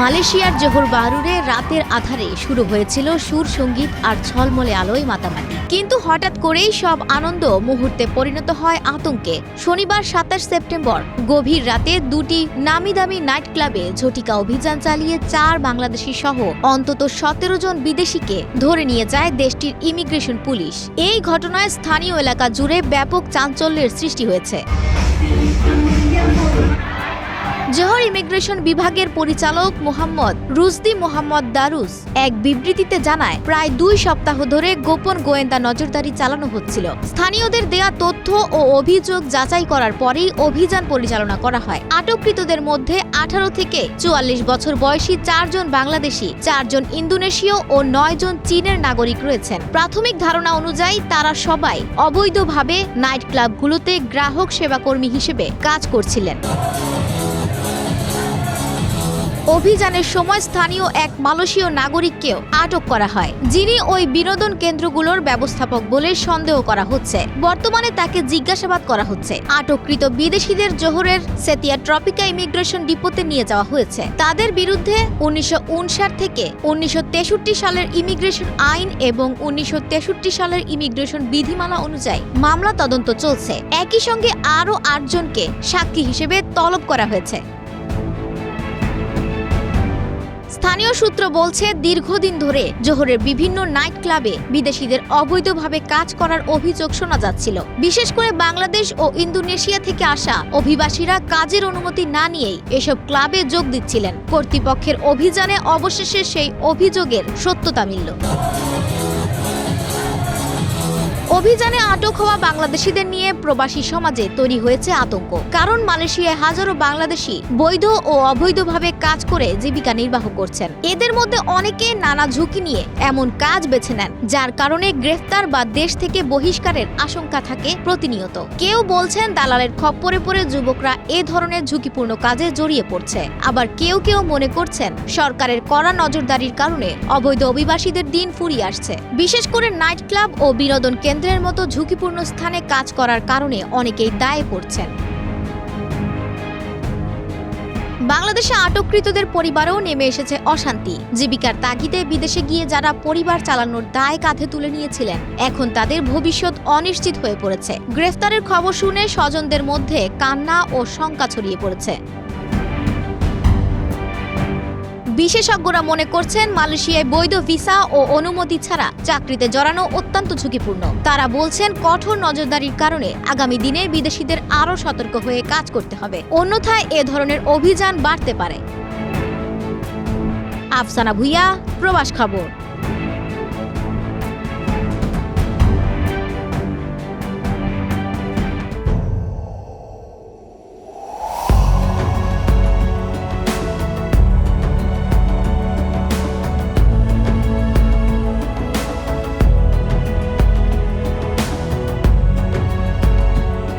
মালয়েশিয়ার জোহর বাহরুরে রাতের আধারে শুরু হয়েছিল সুর, সংগীত আর ছলমলে আলোয় মাতামাতি। কিন্তু হঠাৎ করেই সব আনন্দ মুহূর্তে পরিণত হয় আতঙ্কে। শনিবার সাতাশ সেপ্টেম্বর, গভীর রাতে দুটি নামি দামি নাইট ক্লাবে ঝটিকা অভিযান চালিয়ে চার বাংলাদেশি সহ অন্তত সতেরো জন বিদেশিকে ধরে নিয়ে যায় দেশটির ইমিগ্রেশন পুলিশ। এই ঘটনায় স্থানীয় এলাকা জুড়ে ব্যাপক চাঞ্চল্যের সৃষ্টি হয়েছে। জোহর ইমিগ্রেশন বিভাগের পরিচালক মোহাম্মদ রুজদি মোহাম্মদ দারুস এক বিবৃতিতে জানায়, প্রায় দুই সপ্তাহ ধরে গোপন গোয়েন্দা নজরদারি চালানো হচ্ছিল। স্থানীয়দের দেয়া তথ্য ও অভিযোগ যাচাই করার পরেই অভিযান পরিচালনা করা হয়। আটককৃতদের মধ্যে আঠারো থেকে চুয়াল্লিশ বছর বয়সী চারজন বাংলাদেশি, চারজন ইন্দোনেশীয় ও নয় জন চীনের নাগরিক রয়েছেন। প্রাথমিক ধারণা অনুযায়ী তারা সবাই অবৈধভাবে নাইট ক্লাবগুলোতে গ্রাহক সেবাকর্মী হিসেবে কাজ করছিলেন। অভিযানের সময় স্থানীয় এক মালয়েশীয় নাগরিককেও আটক করা হয়, যিনি ওই বিনোদন কেন্দ্রগুলোর ব্যবস্থাপক বলে সন্দেহ করা হচ্ছে। বর্তমানে তাকে জিজ্ঞাসাবাদ করা হচ্ছে। আটককৃত বিদেশিদের জোহরের সেতিয়া ট্রপিকা ইমিগ্রেশন ডিপোতে নিয়ে যাওয়া হয়েছে। তাদের বিরুদ্ধে উনিশশো উনষাট থেকে উনিশশো তেষট্টি সালের ইমিগ্রেশন আইন এবং উনিশশো তেষট্টি সালের ইমিগ্রেশন বিধিমালা অনুযায়ী মামলা তদন্ত চলছে। একই সঙ্গে আরও আটজনকে সাক্ষী হিসেবে তলব করা হয়েছে। স্থানীয় সূত্র বলছে, দীর্ঘদিন ধরে জোহরের বিভিন্ন নাইট ক্লাবে বিদেশিদের অবৈধভাবে কাজ করার অভিযোগ শোনা যাচ্ছিল। বিশেষ করে বাংলাদেশ ও ইন্দোনেশিয়া থেকে আসা অভিবাসীরা কাজের অনুমতি না নিয়েই এসব ক্লাবে যোগ দিচ্ছিলেন। কর্তৃপক্ষের অভিযানে অবশেষে সেই অভিযোগের সত্যতা মিলল। অভিযানে আটক হওয়া বাংলাদেশিদের নিয়ে প্রবাসী সমাজে তৈরি হয়েছে আতঙ্ক। কারণ মালয়েশিয়ায় হাজারো বাংলাদেশি বৈধ ও অবৈধভাবে কাজ করে জীবিকা নির্বাহ করছেন। এদের মধ্যে অনেকে নানা ঝুঁকি নিয়ে এমন কাজ বেছে নেন, যার কারণে গ্রেফতার বা দেশ থেকে বহিষ্কারের আশঙ্কা থাকে প্রতিনিয়ত। কেউ বলছেন দালালের খপ্পরে পড়ে যুবকরা এ ধরনের ঝুঁকিপূর্ণ কাজে জড়িয়ে পড়ছে। আবার কেউ কেউ মনে করছেন সরকারের কড়া নজরদারির কারণে অবৈধ অভিবাসীদের দিন ফুরিয়ে আসছে। বিশেষ করে নাইট ক্লাব ও বিনোদন কেন্দ্রের মতো ঝুঁকিপূর্ণ স্থানে কাজ করার কারণে অনেকেই দায়ে পড়ছেন। বাংলাদেশে আটককৃতদের পরিবারেও নেমে এসেছে অশান্তি। জীবিকার তাগিদে বিদেশে গিয়ে যারা পরিবার চালানোর দায় কাঁধে তুলে নিয়েছিলেন, এখন তাদের ভবিষ্যৎ অনিশ্চিত হয়ে পড়েছে। গ্রেফতারের খবর শুনে স্বজনদের মধ্যে কান্না ও শঙ্কা ছড়িয়ে পড়েছে। বিশেষজ্ঞরা মনে করছেন মালয়েশিয়ায় বৈধ ভিসা ও অনুমতি ছাড়া চাকরিতে জড়ানো অত্যন্ত ঝুঁকিপূর্ণ। তারা বলছেন, কঠোর নজরদারির কারণে আগামী দিনে বিদেশিদের আরও সতর্ক হয়ে কাজ করতে হবে। অন্যথায় এ ধরনের অভিযান বাড়তে পারে। আফসানা ভুইয়া, প্রবাস খবর।